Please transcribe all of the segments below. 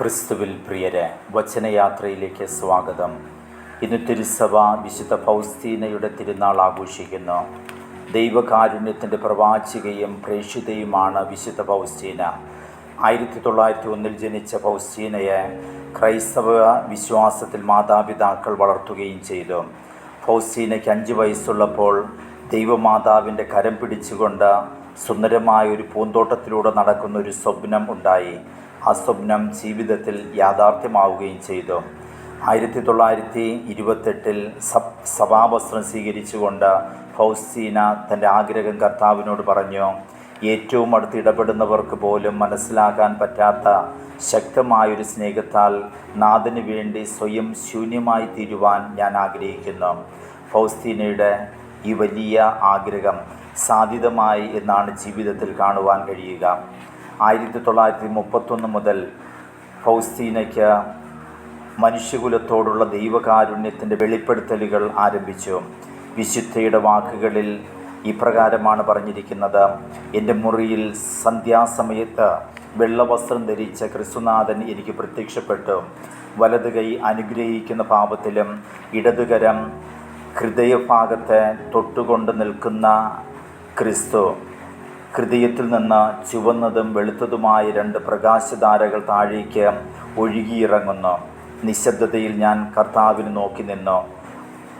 ക്രിസ്തുവിൽ പ്രിയരെ വചനയാത്രയിലേക്ക് സ്വാഗതം. ഇന്ന് തിരുസഭ വിശുദ്ധ ഫൗസ്തീനയുടെ തിരുനാൾ ആഘോഷിക്കുന്നു. ദൈവകാരുണ്യത്തിന്റെ പ്രവാചികയും പ്രേക്ഷിതയുമാണ് വിശുദ്ധ ഫൗസ്തീന. ആയിരത്തി തൊള്ളായിരത്തി ഒന്നിൽ ജനിച്ച ഫൗസ്തീനയെ ക്രൈസ്തവ വിശ്വാസത്തിൽ മാതാപിതാക്കൾ വളർത്തുകയും ചെയ്തു. ഫൗസ്തീനയ്ക്ക് അഞ്ച് വയസ്സുള്ളപ്പോൾ ദൈവമാതാവിന്റെ കരം പിടിച്ചുകൊണ്ട് സുന്ദരമായ ഒരു പൂന്തോട്ടത്തിലൂടെ നടക്കുന്ന ഒരു സ്വപ്നം ഉണ്ടായി. ആ സ്വപ്നം ജീവിതത്തിൽ യാഥാർത്ഥ്യമാവുകയും ചെയ്തു. ആയിരത്തി തൊള്ളായിരത്തി ഇരുപത്തെട്ടിൽ സബ് സഭാവസ്ത്രം സ്വീകരിച്ചുകൊണ്ട് ഫൗസീന തന്റെ ആഗ്രഹം കർത്താവിനോട് പറഞ്ഞു ഏറ്റവും അടുത്ത് ഇടപെടുന്നവർക്ക് പോലും മനസ്സിലാക്കാൻ പറ്റാത്ത ശക്തമായൊരു സ്നേഹത്താൽ നാഥന് വേണ്ടി സ്വയം ശൂന്യമായി തീരുവാൻ ഞാൻ ആഗ്രഹിക്കുന്നു. ഫൗസ്തീനയുടെ ഈ വലിയ ആഗ്രഹം സാധ്യതമായി എന്നാണ് ജീവിതത്തിൽ കാണുവാൻ കഴിയുക. ആയിരത്തി തൊള്ളായിരത്തി മുപ്പത്തൊന്ന് മുതൽ ഫൗസ്തീനയ്ക്ക് മനുഷ്യകുലത്തോടുള്ള ദൈവകാരുണ്യത്തിന്റെ വെളിപ്പെടുത്തലുകൾ ആരംഭിച്ചു. വിശുദ്ധയുടെ വാക്കുകളിൽ ഇപ്രകാരമാണ് പറഞ്ഞിരിക്കുന്നത്. എന്റെ മുറിയിൽ സന്ധ്യാസമയത്ത് വെള്ളവസ്ത്രം ധരിച്ച ക്രിസ്തുനാഥൻ എനിക്ക് പ്രത്യക്ഷപ്പെട്ടു. വലത് കൈ അനുഗ്രഹിക്കുന്ന പാപത്തിലും ഇടതുകരം ഹൃദയഭാഗത്തെ തൊട്ടുകൊണ്ട് നിൽക്കുന്ന ക്രിസ്തു. ഹൃദയത്തിൽ നിന്ന് ചുവന്നതും വെളുത്തതുമായ രണ്ട് പ്രകാശധാരകൾ താഴേക്ക് ഒഴുകിയിറങ്ങുന്നു. നിശബ്ദതയിൽ ഞാൻ കർത്താവിന് നോക്കി നിന്നു.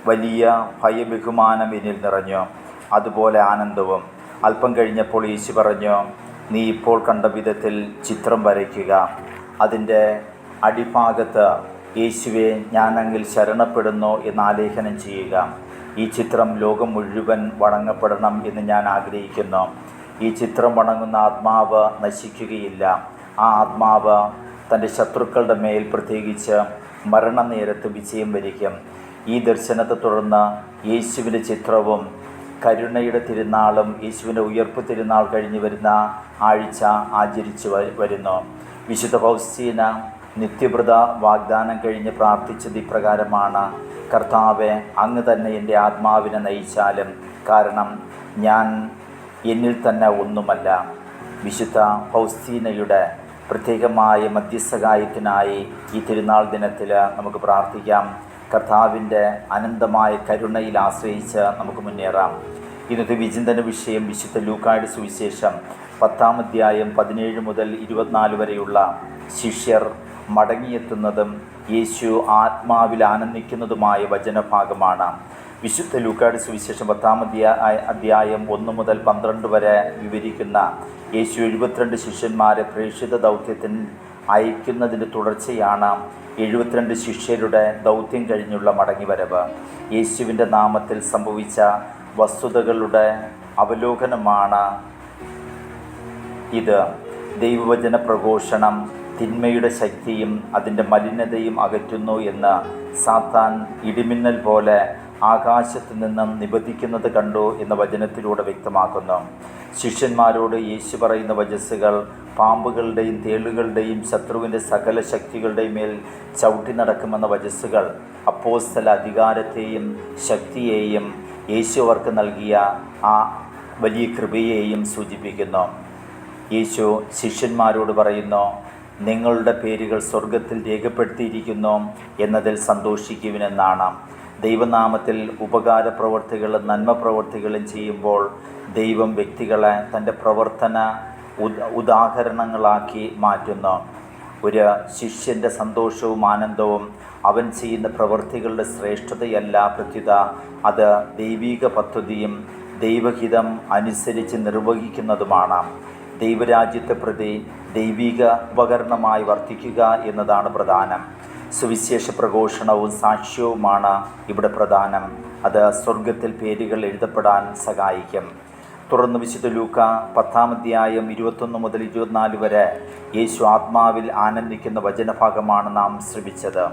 വലിയ ഭയബഹുമാനം എന്നിൽ നിറഞ്ഞു. അതുപോലെ ആനന്ദവും. അല്പം കഴിഞ്ഞപ്പോൾ യേശു പറഞ്ഞു നീ ഇപ്പോൾ കണ്ട വിധത്തിൽ ചിത്രം വരയ്ക്കുക. അതിന്റെ അടിഭാഗത്ത് യേശുവെ ഞാനങ്ങിൽ ശരണപ്പെടുന്നു എന്ന് ആലേഖനം ചെയ്യുക. ഈ ചിത്രം ലോകം മുഴുവൻ വണങ്ങപ്പെടണം എന്ന് ഞാൻ ആഗ്രഹിക്കുന്നു. ഈ ചിത്രം വണങ്ങുന്ന ആത്മാവ് നശിക്കുകയില്ല. ആ ആത്മാവ് തന്റെ ശത്രുക്കളുടെ മേൽ പ്രത്യേകിച്ച് മരണനേരത്ത് വിജയം വരിക്കും. ഈ ദർശനത്തെ തുടർന്ന് യേശുവിന്റെ ചിത്രവും കരുണയുടെ തിരുനാളും യേശുവിന്റെ ഉയർപ്പ് തിരുനാൾ കഴിഞ്ഞ് വരുന്ന ആഴ്ച ആചരിച്ചു വരുന്നു. വിശുദ്ധ ഫൗസ്തീന നിത്യവ്രത വാഗ്ദാനം കഴിഞ്ഞ് പ്രാർത്ഥിച്ചത് ഇപ്രകാരമാണ്. കർത്താവെ അങ്ങ് തന്നെ എന്റെ ആത്മാവിനെ നയിച്ചാലും. കാരണം ഞാൻ എന്നിൽ തന്നെ ഒന്നുമല്ല. വിശുദ്ധ ഫൗസ്തീനയുടെ പ്രത്യേകമായ മധ്യസ്ഥകായത്തിനായി ഈ തിരുനാൾ ദിനത്തിൽ നമുക്ക് പ്രാർത്ഥിക്കാം. കർത്താവിന്റെ അനന്തമായ കരുണയിൽ ആശ്രയിച്ച് നമുക്ക് മുന്നേറാം. ഇന്നത്തെ വിചിന്തന വിഷയം വിശുദ്ധ ലൂക്കായുടെ സുവിശേഷം പത്താം അധ്യായം പതിനേഴ് മുതൽ ഇരുപത്തിനാല് വരെയുള്ള ശിഷ്യർ മടങ്ങിയെത്തുന്നതും യേശു ആത്മാവിൽ ആനന്ദിക്കുന്നതുമായ വചനഭാഗമാണ്. വിശുദ്ധ ലൂക്കാട് സുവിശേഷം പത്താം അധ്യായ അധ്യായം ഒന്ന് മുതൽ പന്ത്രണ്ട് വരെ വിവരിക്കുന്ന യേശു എഴുപത്തിരണ്ട് ശിഷ്യന്മാരെ പ്രേക്ഷിത ദൗത്യത്തിന് അയക്കുന്നതിന്റെ തുടർച്ചയാണ് എഴുപത്തിരണ്ട് ശിഷ്യരുടെ ദൗത്യം കഴിഞ്ഞുള്ള മടങ്ങിവരവ്. യേശുവിന്റെ നാമത്തിൽ സംഭവിച്ച വസ്തുതകളുടെ അവലോകനമാണ് ഇത്. ദൈവവചന പ്രഘോഷണം തിന്മയുടെ ശക്തിയും അതിന്റെ മലിനതയും അകറ്റുന്നു എന്ന് സാത്താൻ ഇടിമിന്നൽ പോലെ ആകാശത്ത് നിന്നും നിബന്ധിക്കുന്നത് കണ്ടു എന്ന വചനത്തിലൂടെ വ്യക്തമാക്കുന്നു. ശിഷ്യന്മാരോട് യേശു പറയുന്ന വചസ്സുകൾ പാമ്പുകളുടെയും തേളുകളുടെയും ശത്രുവിന്റെ സകല ശക്തികളുടെയും മേൽ ചവിട്ടി നടക്കുമെന്ന വചസ്സുകൾ അപ്പോസ്തല അധികാരത്തെയും ശക്തിയെയും യേശു അവർക്ക് നൽകിയ ആ വലിയ കൃപയെയും സൂചിപ്പിക്കുന്നു. യേശു ശിഷ്യന്മാരോട് പറയുന്നു നിങ്ങളുടെ പേരുകൾ സ്വർഗത്തിൽ രേഖപ്പെടുത്തിയിരിക്കുന്നു എന്നതിൽ സന്തോഷിക്കുവിനെന്നാണ് ദൈവനാമത്തിൽ ഉപകാര പ്രവർത്തികളും നന്മ പ്രവർത്തികളും ചെയ്യുമ്പോൾ ദൈവം വ്യക്തികളെ തന്റെ പ്രവർത്തന ഉദാഹരണങ്ങളാക്കി മാറ്റുന്നു. ഒരു ശിഷ്യന്റെ സന്തോഷവും ആനന്ദവും അവൻ ചെയ്യുന്ന പ്രവൃത്തികളുടെ ശ്രേഷ്ഠതയല്ല പ്രത്യുത. അത് ദൈവിക പദ്ധതിയും ദൈവഹിതം അനുസരിച്ച് നിർവഹിക്കുന്നതുമാണ്. ദൈവരാജ്യത്തെ പ്രതി ദൈവിക ഉപകരണമായി വർത്തിക്കുക എന്നതാണ് പ്രധാനം. സുവിശേഷ പ്രഘോഷണവും സാക്ഷ്യവുമാണ് ഇവിടെ പ്രധാനം. അത് സ്വർഗത്തിൽ പേരുകൾ എഴുതപ്പെടാൻ സഹായിക്കും. തുടർന്ന് വിശുദ്ധ ലൂക്ക പത്താം അധ്യായം ഇരുപത്തൊന്ന് മുതൽ ഇരുപത്തിനാല് വരെ യേശു ആത്മാവിൽ ആനന്ദിക്കുന്ന വചനഭാഗമാണ് നാം ശ്രമിച്ചത്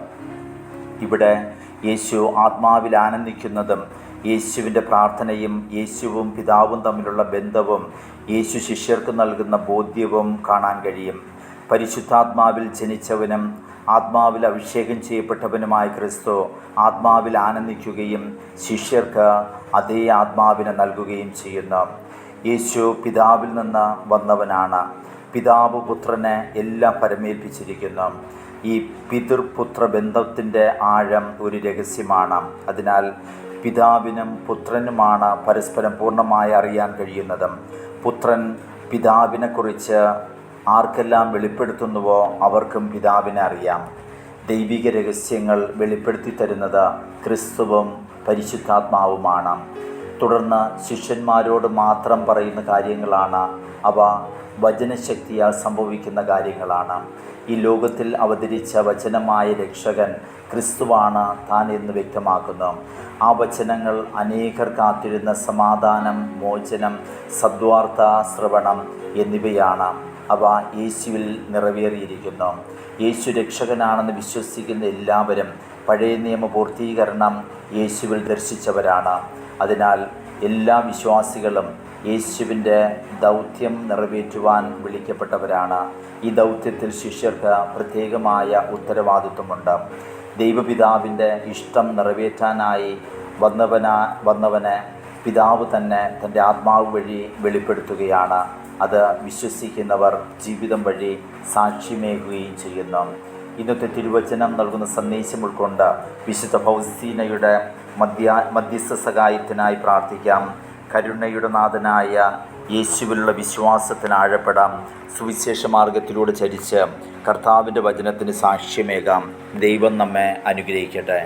ഇവിടെ യേശു ആത്മാവിൽ ആനന്ദിക്കുന്നതും യേശുവിന്റെ പ്രാർത്ഥനയും യേശുവും പിതാവും തമ്മിലുള്ള ബന്ധവും യേശു ശിഷ്യർക്ക് നൽകുന്ന ബോധ്യവും കാണാൻ കഴിയും. പരിശുദ്ധാത്മാവിൽ ജനിച്ചവനും ആത്മാവിൽ അഭിഷേകം ചെയ്യപ്പെട്ടവനുമായ ക്രിസ്തു ആത്മാവിൽ ആനന്ദിക്കുകയും ശിഷ്യർക്ക് അതേ ആത്മാവിനെ നൽകുകയും ചെയ്യുന്നു. യേശു പിതാവിൽ നിന്ന് വന്നവനാണ്. പിതാവ് പുത്രനെ എല്ലാം പരമേൽപ്പിച്ചിരിക്കുന്നു. ഈ പിതൃപുത്ര ബന്ധത്തിന്റെ ആഴം ഒരു രഹസ്യമാണ്. അതിനാൽ പിതാവിനും പുത്രനുമാണ് പരസ്പരം പൂർണമായി അറിയാൻ കഴിയുന്നത്. പുത്രൻ പിതാവിനെക്കുറിച്ച് ആർക്കെല്ലാം വെളിപ്പെടുത്തുന്നുവോ അവർക്കും പിതാവിനെ അറിയാം. ദൈവിക രഹസ്യങ്ങൾ വെളിപ്പെടുത്തി തരുന്നത് ക്രിസ്തുവും പരിശുദ്ധാത്മാവുമാണ്. തുടർന്ന് ശിഷ്യന്മാരോട് മാത്രം പറയുന്ന കാര്യങ്ങളാണ്. അവ വചനശക്തിയാൽ സംഭവിക്കുന്ന കാര്യങ്ങളാണ്. ഈ ലോകത്തിൽ അവതരിച്ച വചനമായ രക്ഷകൻ ക്രിസ്തുവാണ് താൻ എന്ന് വ്യക്തമാക്കുന്നു. ആ വചനങ്ങൾ അനേകർ കാത്തിരുന്ന സമാധാനം മോചനം സദ്വാർത്ത ശ്രവണം എന്നിവയാണ്. അവ യേശുവിൽ നിറവേറിയിരിക്കുന്നു. യേശു രക്ഷകനാണെന്ന് വിശ്വസിക്കുന്ന എല്ലാവരും പഴയ നിയമ പൂർത്തീകരണം യേശുവിൽ ദർശിച്ചവരാണ്. അതിനാൽ എല്ലാ വിശ്വാസികളും യേശുവിന്റെ ദൗത്യം നിറവേറ്റുവാൻ വിളിക്കപ്പെട്ടവരാണ്. ഈ ദൗത്യത്തിൽ ശിഷ്യർക്ക് പ്രത്യേകമായ ഉത്തരവാദിത്വമുണ്ട്. ദൈവപിതാവിന്റെ ഇഷ്ടം നിറവേറ്റാനായി വന്നവനാ വന്നവനെ പിതാവ് തന്നെ തന്റെ ആത്മാവ് വഴി വെളിപ്പെടുത്തുകയാണ്. അത് വിശ്വസിക്കുന്നവർ ജീവിതം വഴി സാക്ഷ്യമേകുകയും ചെയ്യുന്നു. ഇന്നത്തെ തിരുവചനം നൽകുന്ന സന്ദേശം ഉൾക്കൊണ്ട് വിശുദ്ധ ഫൗസീനയുടെ മധ്യ മധ്യസ്ഥ സഹായത്തിനായി പ്രാർത്ഥിക്കാം. കരുണയുടെ നാഥനായ യേശുവിലുള്ള വിശ്വാസത്തിന് ആഴപ്പെടാം. സുവിശേഷ മാർഗത്തിലൂടെ ചരിച്ച് കർത്താവിന്റെ വചനത്തിന് സാക്ഷ്യമേകാം. ദൈവം നമ്മെ അനുഗ്രഹിക്കട്ടെ.